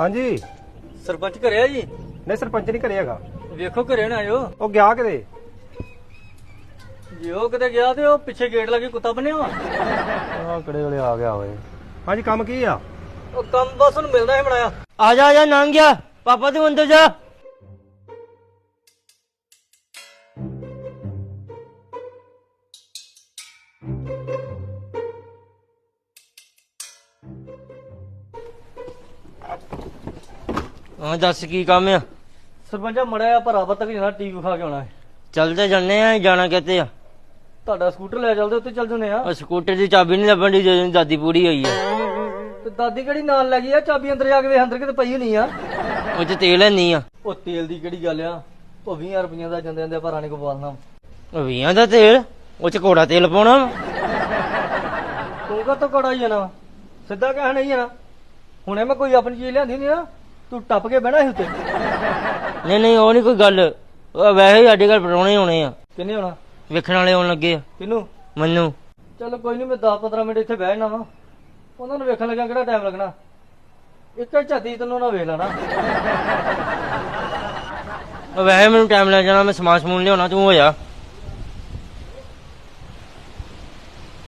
ਹਾਂਜੀ। ਸਰਪੰਚ ਘਰੇ ਆ ਜੀ? ਨਹੀਂ ਸਰਪੰਚ ਨਹੀਂ ਘਰੇ ਹੈਗਾ। ਵੇਖੋ ਘਰੇ ਨਾ ਆਇਓ। ਉਹ ਗਿਆ ਕਿਤੇ? ਜੇ ਉਹ ਕਿਤੇ ਗਿਆ ਤੇ ਉਹ ਪਿੱਛੇ ਗੇਟ ਲੱਗੇ ਕੁੱਤਾ ਬਣਿਆ ਵਾ। ਆ ਕਿਹੜੇ ਵੇਲੇ ਆ ਗਿਆ ਓਏ। ਹਾਂਜੀ ਕੰਮ ਕੀ ਆ? ਉਹ ਕੰਮ ਬਸ ਉਹਨੂੰ ਮਿਲਦਾ ਹੀ ਬਣਾਇਆ। ਆ ਜਾ ਆ ਜਾ ਨੰਗ ਗਿਆ। ਪਾਪਾ ਤੂੰ ਅੰਦਰ ਜਾ। ਹਾਂ ਦੱਸ ਕੀ ਕੰਮ ਆ? ਸਰਪੰਚਾ ਮੜਿਆ ਭਰਾਵਾ ਤੱਕ ਜਾਣਾ ਟੀਵੀ ਖਾ ਕੇ ਆਉਣਾ ਹੈ। ਚੱਲਦੇ ਜੰਨੇ ਆ ਜਾਣਾ ਕਿੱਥੇ ਆ? ਤੁਹਾਡਾ ਸਕੂਟਰ ਲੈ ਚੱਲਦੇ ਉੱਤੇ ਚੱਲ ਜੁਨੇ ਆ। ਉਹ ਸਕੂਟਰ ਦੀ ਚਾਬੀ ਨਹੀਂ ਲੱਭਣ ਦੀ ਜਦੋਂ ਦਾਦੀ ਪੂਰੀ ਹੋਈ ਆ। ਤੇ ਦਾਦੀ ਕਿਹੜੀ ਨਾਲ ਲੈ ਗਈ ਆ? ਚਾਬੀ ਅੰਦਰ ਜਾ ਕੇ ਵੇਖ ਅੰਦਰ ਕਿਤੇ ਪਈ ਹੋਣੀ ਆ। ਉਹ ਚ ਤੇਲ ਨਹੀਂ ਆ। ਉਹ ਤੇਲ ਦੀ ਕਿਹੜੀ ਗੱਲ ਆ? ਉਹ 20 ਰੁਪਈਆਂ ਦਾ ਜਾਂਦੇ ਜਾਂਦੇ ਭਰਾਣੇ ਕੋ ਪਾਲਣਾ ਉਹ ਵੀਆਂ ਦਾ ਤੇਲ? ਉਹ ਚ ਘੋੜਾ ਤੇਲ ਪਾਉਣਾ। ਤੂੰ ਕਾ ਤੋਂ ਕੜਾ ਹੀ ਜਾਣਾ ਸਿੱਧਾ ਕਹਿ ਨਹੀਂ ਜਾਣਾ ਹੁਣੇ ਮੈਂ ਕੋਈ ਆਪਣੀ ਚੀਜ਼ ਲਿਆਂਦੀ ਨਹੀਂ ਨਾ। ਤੂੰ ਟੱਪ ਕੇ ਬਹਿਣਾ ਸੀ ਉੱਤੇ? ਨਹੀਂ ਨਹੀਂ ਉਹ ਨਹੀਂ ਕੋਈ ਗੱਲ। ਉਹ ਵੈਸੇ ਹੀ ਸਾਡੇ ਘਰ ਪਰੌਣੇ ਹੋਣੇ ਆ। ਕਿੰਨੇ ਹੋਣਾ? ਵੇਖਣ ਵਾਲੇ ਆਉਣ ਲੱਗੇ ਆ। ਕਿਨੂੰ? ਮੈਨੂੰ। ਚਲੋ ਕੋਈ ਨਹੀਂ ਮੈਂ 10-15 ਮਿੰਟ ਇੱਥੇ ਬਹਿਣਾ ਵਾ। ਉਹਨਾਂ ਨੂੰ ਵੇਖਣ ਲੱਗਾ ਕਿਹੜਾ ਟਾਈਮ ਲੱਗਣਾ? ਇੱਕ ਝਾਤੀ ਤੈਨੂੰ ਨਾ ਵੇਖ ਲੈਣਾ। ਉਹ ਵੈਸੇ ਮੈਨੂੰ ਟਾਈਮ ਲੱਗ ਜਾਣਾ ਮੈਂ ਸਮਾਨ ਸਮੂਨ ਲਿਆਉਣਾ ਤੂੰ ਹੋ ਜਾ।